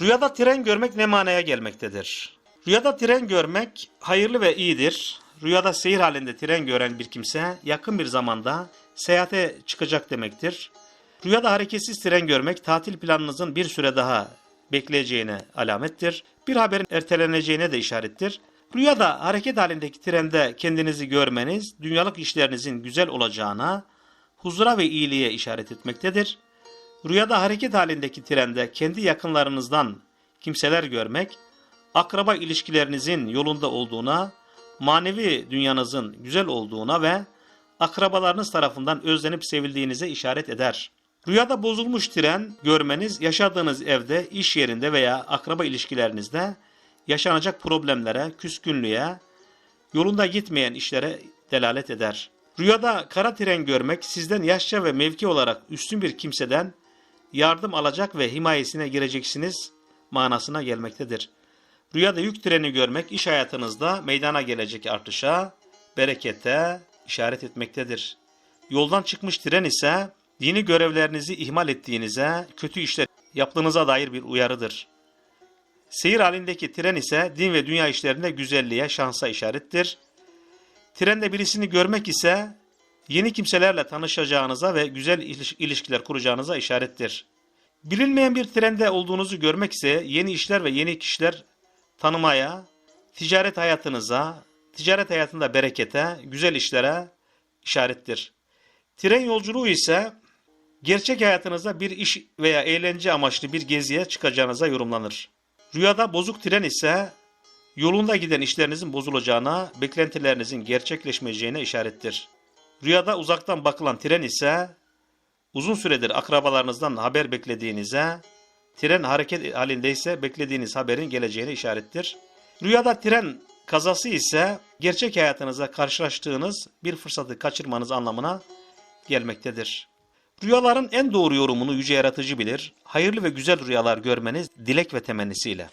Rüyada tren görmek ne manaya gelmektedir? Rüyada tren görmek hayırlı ve iyidir. Rüyada seyir halinde tren gören bir kimse yakın bir zamanda seyahate çıkacak demektir. Rüyada hareketsiz tren görmek tatil planınızın bir süre daha bekleyeceğine alamettir. Bir haberin erteleneceğine de işarettir. Rüyada hareket halindeki trende kendinizi görmeniz dünyalık işlerinizin güzel olacağına, huzura ve iyiliğe işaret etmektedir. Rüyada hareket halindeki trende kendi yakınlarınızdan kimseler görmek, akraba ilişkilerinizin yolunda olduğuna, manevi dünyanızın güzel olduğuna ve akrabalarınız tarafından özlenip sevildiğinize işaret eder. Rüyada bozulmuş tren görmeniz yaşadığınız evde, iş yerinde veya akraba ilişkilerinizde yaşanacak problemlere, küskünlüğe, yolunda gitmeyen işlere delalet eder. Rüyada kara tren görmek sizden yaşça ve mevki olarak üstün bir kimseden yardım alacak ve himayesine gireceksiniz manasına gelmektedir. Rüyada yük treni görmek iş hayatınızda meydana gelecek artışa, berekete işaret etmektedir. Yoldan çıkmış tren ise dini görevlerinizi ihmal ettiğinize, kötü işler yaptığınıza dair bir uyarıdır. Seyir halindeki tren ise din ve dünya işlerinde güzelliğe, şansa işarettir. Trende birisini görmek ise yeni kimselerle tanışacağınıza ve güzel iliş- ilişkiler kuracağınıza işarettir. Bilinmeyen bir trende olduğunuzu görmek ise yeni işler ve yeni kişiler tanımaya, ticaret hayatınıza, ticaret hayatında berekete, güzel işlere işarettir. Tren yolculuğu ise gerçek hayatınızda bir iş veya eğlence amaçlı bir geziye çıkacağınıza yorumlanır. Rüyada bozuk tren ise yolunda giden işlerinizin bozulacağına, beklentilerinizin gerçekleşmeyeceğine işarettir. Rüyada uzaktan bakılan tren ise uzun süredir akrabalarınızdan haber beklediğinize, tren hareket halindeyse beklediğiniz haberin geleceğine işarettir. Rüyada tren kazası ise gerçek hayatınızda karşılaştığınız bir fırsatı kaçırmanız anlamına gelmektedir. Rüyaların en doğru yorumunu yüce yaratıcı bilir. Hayırlı ve güzel rüyalar görmeniz dilek ve temennisiyle.